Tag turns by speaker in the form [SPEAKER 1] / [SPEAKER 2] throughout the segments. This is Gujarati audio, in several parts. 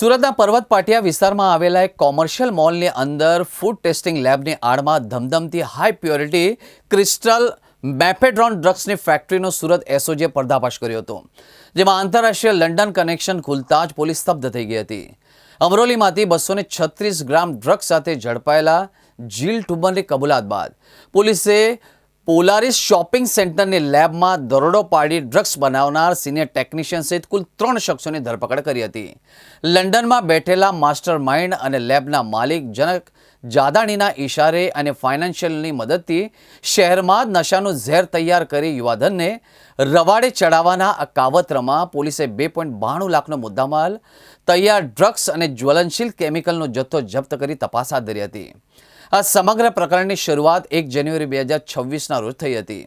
[SPEAKER 1] સુરતના પર્વત પાટિયા વિસ્તારમાં આવેલા એક કોમર્શિયલ મોલની અંદર ફૂડ ટેસ્ટિંગ લેબની આડમાં ધમધમતી હાઈ પ્યોરિટી ક્રિસ્ટલ મેફેડ્રોન ડ્રગ્સની ફેક્ટરીનો સુરત એસઓજીએ પર્દાફાશ કર્યો હતો, જેમાં આંતરરાષ્ટ્રીય લંડન કનેક્શન ખુલતા જ પોલીસ સ્તબ્ધ થઈ ગઈ હતી. અમરોલીમાંથી બસો છત્રીસ ગ્રામ ડ્રગ્સ સાથે ઝડપાયેલા જીલ ટુબરની કબૂલાત બાદ પોલીસે પોલારિસ શોપિંગ સેન્ટરની લેબમાં દરોડો પાડી ડ્રગ્સ બનાવનાર સિનિયર ટેકનિશિયન સહિત કુલ ત્રણ શખ્સોની ધરપકડ કરી હતી. લંડનમાં બેઠેલા માસ્ટર માઇન્ડ અને લેબના માલિક જનક જાદાણીના ઇશારે અને ફાઇનાન્શિયલની મદદથી શહેરમાં જ નશાનું ઝેર તૈયાર કરી યુવાધનને રવાડે ચડાવવાના આ કાવતરમાં પોલીસે બે પોઈન્ટ બાણું લાખનો મુદ્દામાલ, તૈયાર ડ્રગ્સ અને જ્વલનશીલ કેમિકલનો જથ્થો જપ્ત કરી તપાસ હાથ ધરી હતી. આ સમગ્ર પ્રકરણની શરૂઆત એક જાન્યુઆરી બે હજાર છવ્વીસના રોજ થઈ હતી.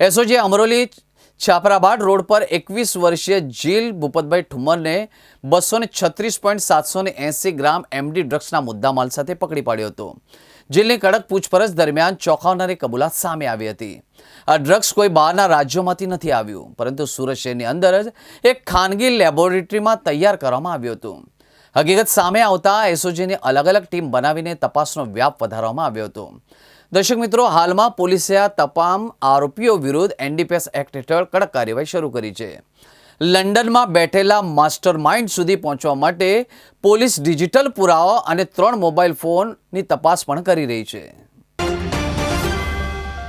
[SPEAKER 1] એસઓજી અમરોલી છાપરાબાદ રોડ પર એકવીસ વર્ષીય જીલ ભૂપતભાઈ ઠુમ્મરને બસો ને છત્રીસ પોઈન્ટ સાતસો ને એંસી ગ્રામ એમડી ડ્રગ્સના મુદ્દામાલ સાથે પકડી પાડ્યો હતો. જીલની કડક પૂછપરછ દરમિયાન ચોંકાવનારી કબૂલાત સામે આવી હતી. આ ડ્રગ્સ કોઈ બહારના રાજ્યોમાંથી નથી આવ્યું, પરંતુ સુરત શહેરની અંદર જ એક ખાનગી લેબોરેટરીમાં તૈયાર કરવામાં આવ્યું હતું. હકીકત સામે આવતા એસઓજીની અલગ અલગ ટીમ બનાવીને તપાસનો વ્યાપ વધારવામાં આવ્યો હતો. દર્શક મિત્રો, હાલમાં પોલીસે આ તમામ આરોપીઓ વિરુદ્ધ એનડીપીએસ એક્ટ હેઠળ કડક કાર્યવાહી શરૂ કરી છે. લંડનમાં બેઠેલા માસ્ટર માઇન્ડ સુધી પહોંચવા માટે પોલીસ ડિજિટલ પુરાવા અને ત્રણ મોબાઈલ ફોનની તપાસ પણ કરી રહી છે.